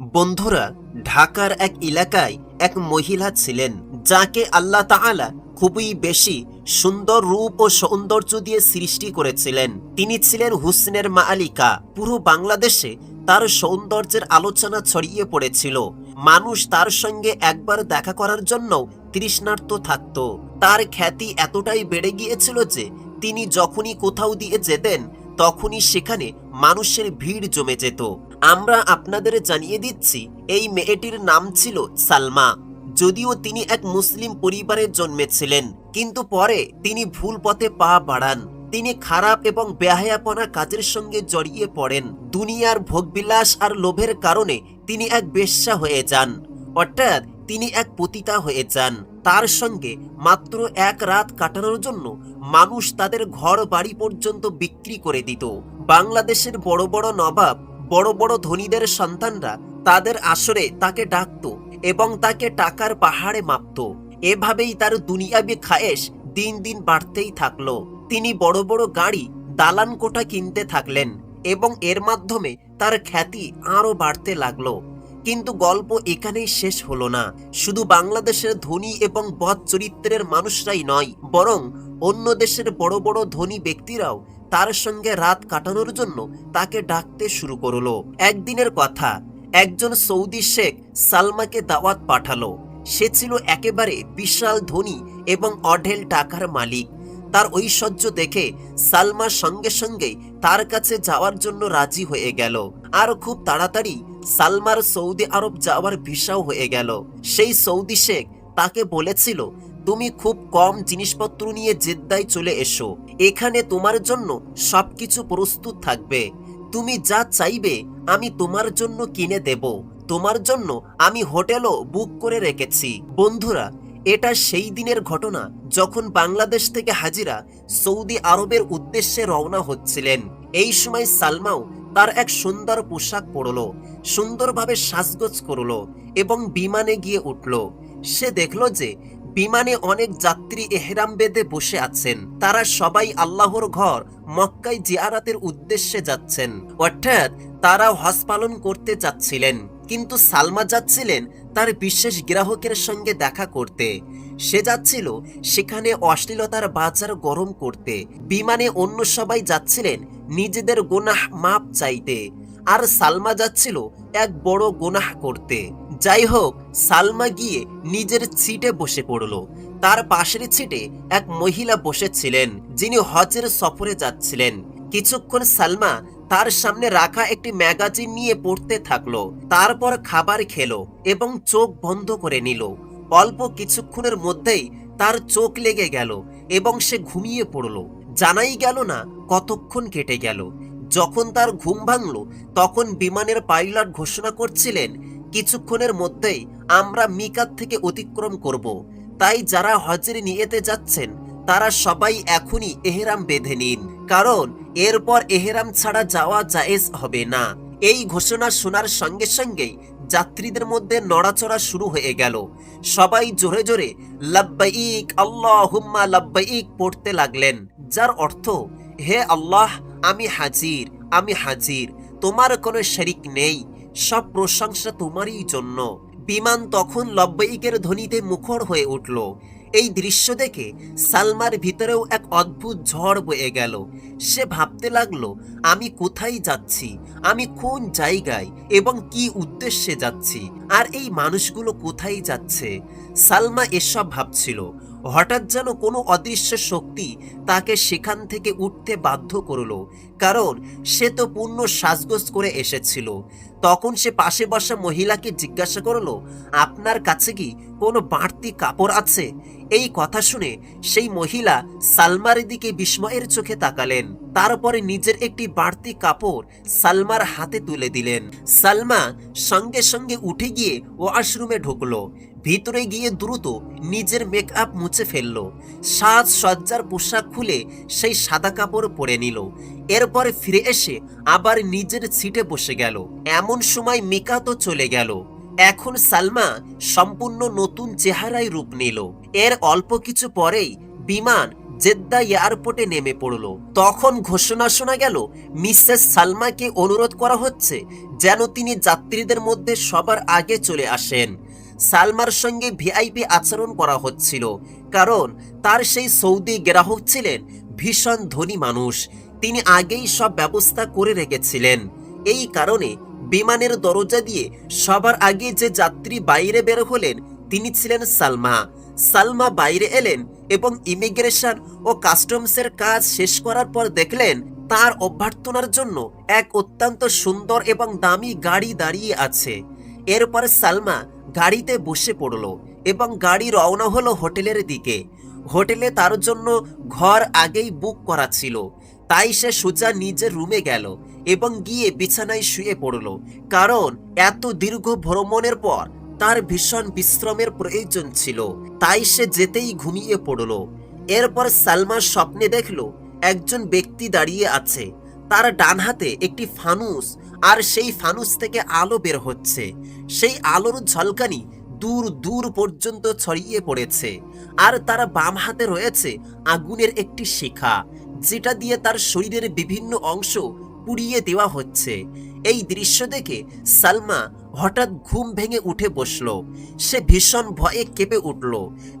বন্ধুরা, ঢাকার এক এলাকায় এক মহিলা ছিলেন, যাকে আল্লাহ তাআলা খুবই বেশি সুন্দর রূপ ও সৌন্দর্য দিয়ে সৃষ্টি করেছিলেন। তিনি ছিলেন হুসনের মালিকা পুরো বাংলাদেশে তার সৌন্দর্যের আলোচনা ছড়িয়ে পড়েছিল। মানুষ তার সঙ্গে একবার দেখা করার জন্য তৃষ্ণার্ত থাকত। তার খ্যাতি এতটাই বেড়ে গিয়েছিল যে, তিনি যখনই কোথাও দিয়ে যেতেন, তখনই সেখানে মানুষের ভিড় জমে যেত। আমরা আপনাদের জানিয়ে দিচ্ছি, এই মেয়েটির নাম ছিল সালমা। যদিও তিনি এক মুসলিম পরিবারে জন্মেছিলেন, কিন্তু পরে তিনি ভুল পথে পা বাড়ান। তিনি খারাপ এবং বেহায়াপনা কাজের সঙ্গে জড়িয়ে পড়েন। দুনিয়ার ভোগবিলাস আর লোভের কারণে তিনি এক বেশ্যা হয়ে যান। অর্থাৎ তিনি এক পতিতা হয়ে যান। তার সঙ্গে মাত্র এক রাত কাটানোর জন্য মানুষ তাদের ঘর বাড়ি পর্যন্ত বিক্রি করে দিত। বাংলাদেশের বড় বড় নবাব বড় বড় ধনীদের সন্তানরা তাদের আসরে তাকে ডাকত এবং তাকে টাকার পাহাড়ে মাপত। এভাবেই তার দুনিয়াবি খায়েশ দিন দিন বাড়তেই থাকল। তিনি বড় বড় গাড়ি, দালান কোঠা কিনতে থাকলেন এবং এর মাধ্যমে তার খ্যাতি আরও বাড়তে লাগল। কিন্তু গল্প এখানেই শেষ হলো না। শুধু বাংলাদেশের ধনী এবং বদ চরিত্রের মানুষরাই নয়, বরং অন্য দেশের বড় বড় ধনী ব্যক্তিরাও তার সঙ্গে রাত কাটানোর জন্য তাকে ডাকতে শুরু করল। একদিনের কথা, একজন সৌদি শেখ সালমাকে দাওয়াত পাঠালো। সে ছিল একেবারে বিশাল ধনী এবং অঢেল টাকার মালিক। তার ঐশ্বর্য দেখে সালমা সঙ্গে সঙ্গে তার কাছে যাওয়ার জন্য রাজি হয়ে গেল। আর খুব তাড়াতাড়ি সালমার সৌদি আরব যাওয়ার ভিসাও হয়ে গেল। সেই সৌদি শেখ তাকে বলেছিল তুমি খুব কম জিনিসপত্র নিয়ে জেদ্দায় চলে এসো। এখানে তোমার জন্য সবকিছু প্রস্তুত থাকবে। তুমি যা চাইবে, আমি তোমার জন্য কিনে দেব। তোমার জন্য আমি হোটেলও বুক করে রেখেছি। বন্ধুরা, এটা সেই দিনের ঘটনা যখন বাংলাদেশ থেকে হাজিরা সৌদি আরবের উদ্দেশ্যে রওনা হচ্ছিলেন। এই সময় সালমাও তার এক সুন্দর পোশাক পরল, সুন্দরভাবে সাজগোজ করল এবং বিমানে গিয়ে উঠল। সে দেখল যে বিমানে অনেক যাত্রী এহরাম বেঁধে বসে আছেন। তারা সবাই আল্লাহর ঘর, মক্কায় জিয়ারাতের উদ্দেশ্যে যাচ্ছেন। অর্থাৎ তারা হজ পালন করতে যাচ্ছিলেন কিন্তু সালমা যাচ্ছিলেন তার বিশেষ গ্রাহকের সঙ্গে দেখা করতে। সে যাচ্ছিল সেখানে অশ্লীলতার বাজার গরম করতে। বিমানে অন্য সবাই যাচ্ছিলেন নিজেদের গোনাহ মাপ চাইতে। আর সালমা যাচ্ছিল এক বড় গোনাহ করতে। যাই হোক সালমা গিয়ে নিজের সিটে বসে পড়ল। তার পাশের সিটে এক মহিলা বসেছিলেন, যিনি হজের সফরে যাচ্ছিলেন। কিছুক্ষণ সালমা তার সামনে রাখা একটি ম্যাগাজিন নিয়ে পড়তে থাকল, তারপর খাবার খেলো এবং চোখ বন্ধ করে নিল। অল্প কিছুক্ষণের মধ্যেই তার চোখ লেগে গেল এবং সে ঘুমিয়ে পড়ল। জানাই গেল না কতক্ষণ কেটে গেল। যখন তার ঘুম ভাঙল, তখন বিমানের পাইলট ঘোষণা করছিলেন কিছুক্ষণের মধ্যেই আমরা মিকাত থেকে অতিক্রম করব। তাই যারা হজের নিয়েতে যাচ্ছেন, তারা সবাই এখনই এহেরাম বেঁধে নিন। কারণ এরপর এহেরাম ছাড়া যাওয়া জায়েজ হবে না। এই ঘোষণা শোনার সঙ্গে সঙ্গেই যাত্রীদের মধ্যে নড়াচড়া শুরু হয়ে গেল। সবাই জোরে জোরে লাব্বাইক আল্লাহ হুম্মা লাব্বাইক পড়তে লাগলেন। যার অর্থ, হে আল্লাহ, আমি হাজির আমি হাজির, তোমার কোনো শরিক নেই। সব প্রশংসা তোমারই জন্য। বিমান তখন লব্বাইকের ধ্বনিতে মুখর হয়ে উঠল। এই দৃশ্য দেখে সালমার ভিতরেও এক অদ্ভুত ঝড় বয়ে গেল। সে ভাবতে লাগল, আমি কোথায় যাচ্ছি? আমি কোন জায়গায়? এবং কি উদ্দেশ্যে যাচ্ছি? আর এই মানুষগুলো কোথায় যাচ্ছে? সালমা এসব ভাবছিল। হঠাৎ যেন কোনো অদৃশ্য শক্তি তাকে সেখান থেকে উঠতে বাধ্য করল, কারণ সে তো পূর্ণ সাজগোজ করে এসেছিল। তখন সে পাশে বসা মহিলাকে জিজ্ঞাসা করল, আপনার কাছে কি কোনো বাড়তি কাপড় আছে? এই কথা শুনে সেই মহিলা সালমার দিকে বিস্ময়ের চোখে তাকালেন। তারপরে নিজের একটি বাড়তি কাপড় সালমার হাতে তুলে দিলেন। সালমা সঙ্গে সঙ্গে উঠে গিয়ে ওয়াশরুমে ঢুকলো। ভিতরে গিয়ে দ্রুত নিজের মেকআপ মুছে ফেলল। সাজ সজ্জার পোশাক খুলে সেই সাদা কাপড় পরে নিল। এরপরে ফিরে এসে আবার নিজের সিটে বসে গেল। এমন সময় মিকা তো চলে গেল। এখন সালমা সম্পূর্ণ নতুন চেহারায় রূপ নিল। এর অল্প কিছু পরেই বিমান জেদ্দা এয়ারপোর্টে নেমে পড়ল। তখন ঘোষণা শোনা গেল, মিসেস সালমাকে অনুরোধ করা হচ্ছে যেন তিনি যাত্রীদের মধ্যে সবার আগে চলে আসেন। সালমার সঙ্গে ভিআইপি আচরণ করা হচ্ছিল, কারণ তার সেই সৌদি গ্রাহক ছিলেন ভীষণ ধনী মানুষ। তিনি আগেই সব ব্যবস্থা করে রেখেছিলেন। এই কারণে বিমানের দরজা দিয়ে সবার আগে যে যাত্রী বাইরে বের হলেন, তিনি ছিলেন সালমা। সালমা বাইরে এলেন এবং ইমিগ্রেশন ও কাস্টমসের কাজ শেষ করার পর দেখলেন, তার অভ্যর্থনার জন্য এক অত্যন্ত সুন্দর এবং দামি গাড়ি দাঁড়িয়ে আছে। এরপর সালমা গাড়িতে বসে পড়ল এবং গাড়ি রওনা হলো হোটেলের দিকে। হোটেলে তার জন্য ঘর আগেই বুক করা ছিল। তাই সে সোজা নিজের রুমে গেল এবং গিয়ে বিছানায় শুয়ে পড়ল। কারণ এত দীর্ঘ ভ্রমণের পর তার ভীষণ বিশ্রামের প্রয়োজন ছিল। তাই সে যেতেই ঘুমিয়ে পড়ল। এরপর সালমার স্বপ্নে দেখল একজন ব্যক্তি দাঁড়িয়ে আছে। তার ডান হাতে একটি ফানুস, আর সেই ফানুস থেকে আলো বের হচ্ছে। সেই আলোর ঝলকানি দূর দূর পর্যন্ত ছড়িয়ে পড়েছে, আর তার বাম হাতে রয়েছে আগুনের একটি শিখা, যেটা দিয়ে তার শরীরের বিভিন্ন অংশ পুড়িয়ে দেওয়া হচ্ছে। এই দৃশ্য দেখে সালমা হঠাৎ ঘুম ভেঙে উঠে বসল। সে ভীষণ ভয়ে কেঁপে উঠল।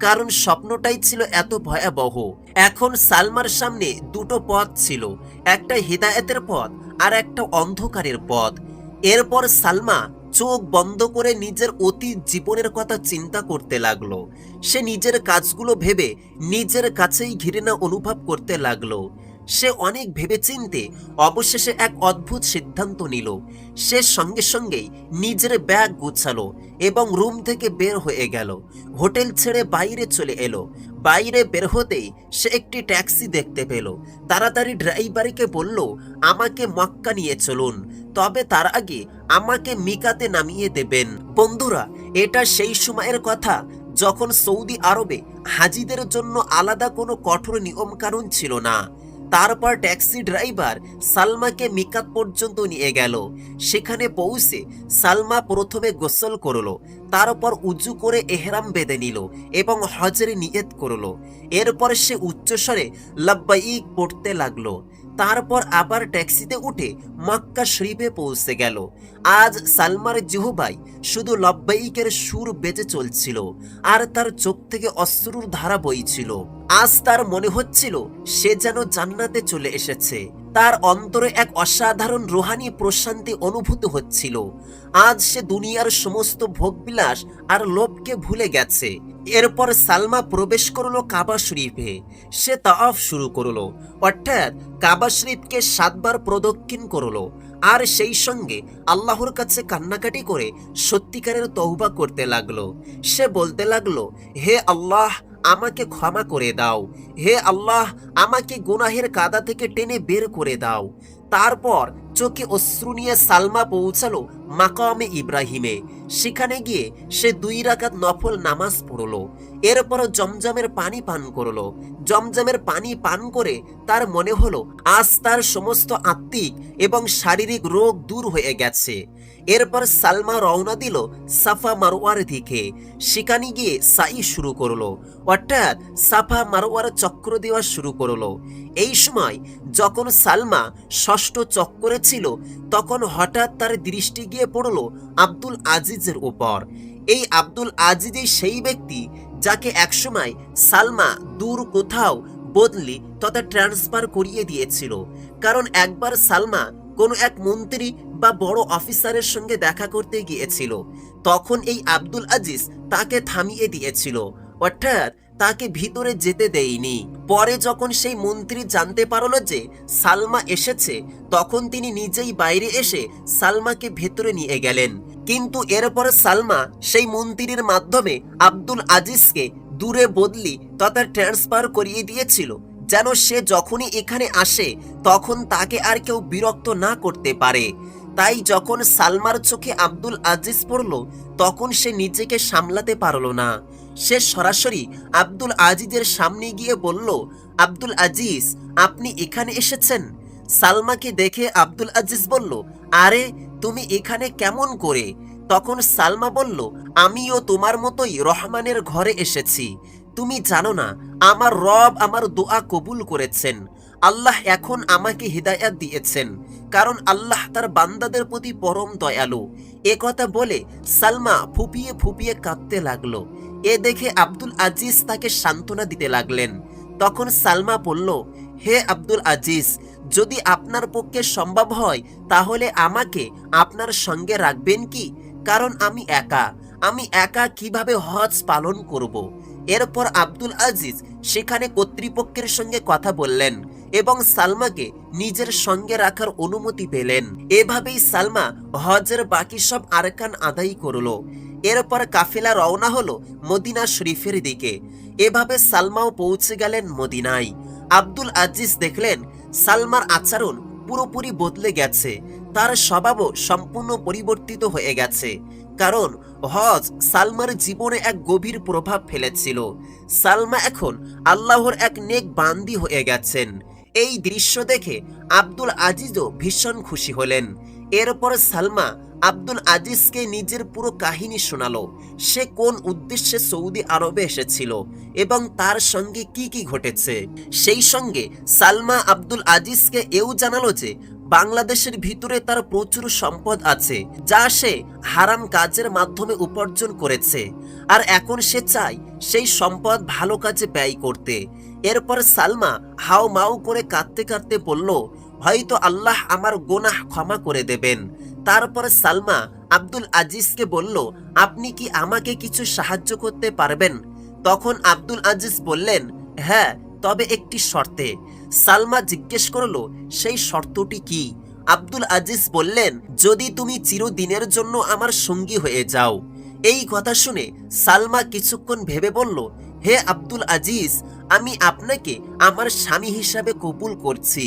কারণ স্বপ্নটাই ছিল এত ভয়াবহ। এখন সালমার সামনে দুটো পথ ছিল, একটা হিদায়তের পথ আর একটা অন্ধকারের পথ। এরপর সালমা চোখ বন্ধ করে নিজের অতীত জীবনের কথা চিন্তা করতে লাগল। সে নিজের কাজগুলো ভেবে নিজের কাছেই ঘৃণা অনুভব করতে লাগল। সে অনেক ভেবেচিন্তে অবশেষে এক অদ্ভুত সিদ্ধান্ত নিল। সে সঙ্গে সঙ্গেই নিজের ব্যাগ গুছালো এবং রুম থেকে বের হয়ে গেল। হোটেল ছেড়ে বাইরে চলে এলো। বাইরে বের হতেই সে একটি ট্যাক্সি দেখতে পেল। তাড়াতাড়ি ড্রাইভারকে বলল, আমাকে মক্কা নিয়ে চলুন। তবে তার আগে আমাকে মিকাতে নামিয়ে দেবেন। বন্ধুরা, এটা সেই সময়ের কথা যখন সৌদি আরবে হাজিদের জন্য আলাদা কোনো কঠোর নিয়মকানুন ছিল না। তারপর ট্যাক্সি ড্রাইভার সালমাকে মিকাত পর্যন্ত নিয়ে গেল। সেখানে পৌঁছে সালমা প্রথমে গোসল করল, তারপর উঁচু করে এহরাম বেঁধে নিল এবং হজরে নিয়ত করল। এরপর সে উচ্চস্বরে লব্বাইক পড়তে লাগল। তারপর আবার ট্যাক্সিতে উঠে মক্কা শরীফে পৌঁছে গেল। আজ সালমার জিহুবাই শুধু লব্বাইকের সুর বেজে চলছিল আর তার চোখ থেকে অশ্রুর ধারা বইছিল। আজ তার মনে হচ্ছিল সে যেন জান্নাতে চলে এসেছে। তার অন্তরে এক অসাধারণ রোহানি প্রশান্তি অনুভূত হচ্ছিল। আজ সে দুনিয়ার সমস্ত ভোগবিলাস আর লোভকে ভুলে গেছে। এরপর সালমা প্রবেশ করল কাবা শরীফে। সে তাফ শুরু করল, অর্থাৎ কাবা শরীফকে সাতবার প্রদক্ষিণ করল, আর সেই সঙ্গে আল্লাহর কাছে কান্নাকাটি করে সত্যিকারের তহবা করতে লাগল। সে বলতে লাগল, হে আল্লাহ আমাকে ক্ষমা করে দাও। হে আল্লাহ, আমাকে গুনাহের কাদা থেকে টেনে বের করে দাও। তারপর চোখে অশ্রু নিয়ে সালমা পৌঁছালো মাকামে ইব্রাহিমে। সেখানে গিয়ে সে দুই রাকাত নফল নামাজ পড়ল। এরপর জমজমের পানি পান করল। জমজমের পানি পান করে তার মনে হলো, আজ তার সমস্ত আত্মিক এবং শারীরিক রোগ দূর হয়ে গেছে। এরপর সালমা রওনা দিল সাফা মারোয়ার দিকে। সেখানে গিয়ে সাই শুরু করল, অর্থাৎ সাফা মারোয়ার চক্র দেওয়া শুরু করল। এই সময় যখন সালমা ষষ্ঠ চক্করে ছিল, তখন হঠাৎ তার দৃষ্টি গিয়ে পড়ল আব্দুল আজিজের উপর। এই আব্দুল আজিজই সেই ব্যক্তি যাকে একসময় সালমা দূর কোথাও বদলি তথা ট্রান্সফার করিয়ে দিয়েছিল। কারণ একবার সালমা কোনো এক মন্ত্রী বা বড় অফিসারের সঙ্গে দেখা করতে গিয়েছিল, তখন এই আব্দুল আজিজ তাকে থামিয়ে দিয়েছিল। অর্থাৎ তাকে ভিতরে যেতে দেয়নি। পরে যখন সেই মন্ত্রী জানতে পারল যে সালমা এসেছে, তখন তিনি নিজেই বাইরে এসে সালমাকে ভেতরে নিয়ে গেলেন। কিন্তু এরপর সালমা সেই মন্ত্রীর মাধ্যমে আব্দুল আজিজকে দূরে বদলি তথা ট্রান্সফার করিয়ে দিয়েছিল। যেন সে যখনই এখানে আসে, তখন তাকে আর কেউ বিরক্ত না করতে পারে। তাই যখন সালমার চোখে আব্দুল আজিজ পড়ল, তখন সে নিজেকে সামলাতে পারল না। সে সরাসরি আব্দুল আজিজের সামনে গিয়ে বলল, আব্দুল আজিজ, আপনি এখানে এসেছেন? সালমাকে দেখে আব্দুল আজিজ বলল, আরে তুমি এখানে কেমন করে? তখন সালমা বলল, আমিও তোমার মতোই রহমানের ঘরে এসেছি। তুমি জানো না, আমার রব আমার দোয়া কবুল করেছেন। আল্লাহ এখন আমাকে হৃদায়াত দিয়েছেন, কারণ আল্লাহ তার বান্দাদের প্রতি পরম দয়ালু। এ কথা বলে সালমা ফুপিয়ে ফুপিয়ে কাঁদতে লাগল। এ দেখে আব্দুল আজিজ তাকে সান্ত্বনা দিতে লাগলেন। তখন সালমা বলল হে আব্দুল আজিজ, যদি আপনার পক্ষে সম্ভব হয়, তাহলে আমাকে আপনার সঙ্গে রাখবেন কি? কারণ আমি একা। আমি একা কীভাবে হজ পালন করব? এরপর আব্দুল আজিজ সেখানে কর্তৃপক্ষের সঙ্গে কথা বললেন এবং সালমাকে নিজের সঙ্গে রাখার অনুমতি পেলেন। এভাবেই সালমা হজের বাকি সব আরকান আদায় করল। এরপর কাফেলা রওনা হলো মদিনা শরীফের দিকে। এভাবে সালমাও পৌঁছে গেলেন মদিনায়। আব্দুল আজিজ দেখলেন, সালমার আচরণ পুরোপুরি বদলে গেছে। তার স্বভাবও সম্পূর্ণ পরিবর্তিত হয়ে গেছে। কারণ হজ সালমার জীবনে এক গভীর প্রভাব ফেলেছিল। সালমা এখন আল্লাহর এক নেক বান্দি হয়ে গেছেন। এই দৃশ্য দেখে আব্দুল আজিজও ভীষণ খুশি হলেন। এরপর সালমা আব্দুল আজিজকে নিজের পুরো কাহিনী শোনালো। সে কোন উদ্দেশ্যে সৌদি আরবে এসেছিল এবং তার সঙ্গে কি কি ঘটেছে? সেই সঙ্গে সালমা আব্দুল আজিজকে এও জানালো যে, বাংলাদেশের ভিতরে তার প্রচুর সম্পদ আছে, যা সে হারাম কাজের মাধ্যমে উপার্জন করেছে। আর এখন সে চায় সেই সম্পদ ভালো কাজে ব্যয় করতে। এরপর সালমা হাও মাও করে কাঁদতে কাঁদতে বলল, হয়তো আল্লাহ আমার গোনাহ ক্ষমা করে দেবেন। তারপর সালমা আব্দুল আজিজকে বলল, আপনি কি আমাকে কিছু সাহায্য করতে পারবেন? তখন আব্দুল আজিজ বললেন হ্যাঁ তবে একটি শর্তে। সালমা জিজ্ঞেস করল, সেই শর্তটি কি? আব্দুল আজিজ বললেন, যদি তুমি চিরদিনের জন্য আমার সঙ্গী হয়ে যাও। এই কথা শুনে সালমা কিছুক্ষণ ভেবে বলল, হে আব্দুল আজিজ, আমি আপনাকে আমার স্বামী হিসাবে কবুল করছি।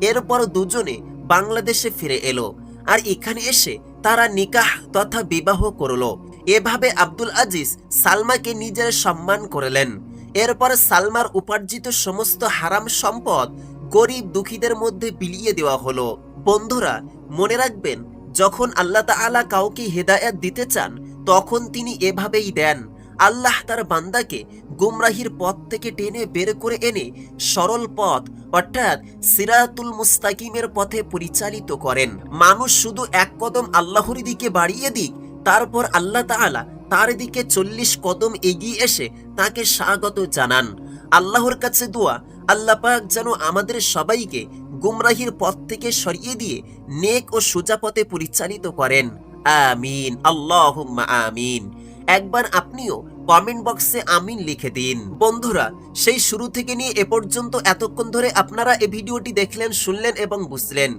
এরপর দুজনে বাংলাদেশে ফিরে এলো। আর এখানে এসে তারা নিকাহ তথা বিবাহ করল। এভাবে আব্দুল আজিজ সালমাকে নিজের সম্মান করলেন। এরপর সালমার উপার্জিত সমস্ত হারাম সম্পদ গরিব দুঃখীদের মধ্যে বিলিয়ে দেওয়া হলো। বন্ধুরা, মনে রাখবেন, যখন আল্লাহ তাআলা কাউকে হেদায়াত দিতে চান, তখন তিনি এভাবেই দেন। আল্লাহ তার বান্দাকে গুমরাহির পথ থেকে টেনে বের করে এনে সরল পথ, অর্থাৎ সিরাতুল মুস্তাকিমের পথে পরিচালিত করেন। মানুষ শুধু এক কদম আল্লাহর দিকে বাড়িয়ে দিক, তারপর আল্লাহ তাআলা তার দিকে চল্লিশ কদম এগিয়ে এসে তাকে স্বাগত জানান। আল্লাহর কাছে দোয়া, আল্লাহ পাক যেন আমাদের সবাইকে গুমরাহির পথ থেকে সরিয়ে দিয়ে নেক ও সোজা পথে পরিচালিত করেন। আমিন আল্লাহ আমিন। একবার আপনিও কমেন্ট বক্সে আমিন লিখে দিন। বন্ধুরা, সেই শুরু থেকে নিয়ে এ পর্যন্ত এতক্ষণ ধরে আপনারা এই ভিডিওটি দেখলেন, শুনলেন এবং বুঝলেন।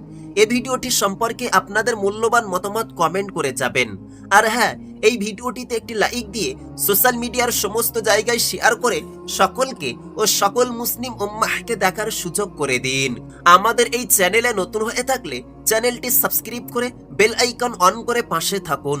এই ভিডিওটি সম্পর্কে আপনাদের মূল্যবান মতামত কমেন্ট করে যাবেন। আর হ্যাঁ এই ভিডিওটিতে একটি লাইক দিয়ে সোশ্যাল মিডিয়ার সমস্ত জায়গায় শেয়ার করে সকলকে ও সকল মুসলিম উম্মাহকে দেখার সুযোগ করে দিন। আমাদের এই চ্যানেলে নতুন হয়ে থাকলে চ্যানেলটি সাবস্ক্রাইব করে বেল আইকন অন করে পাশে থাকুন।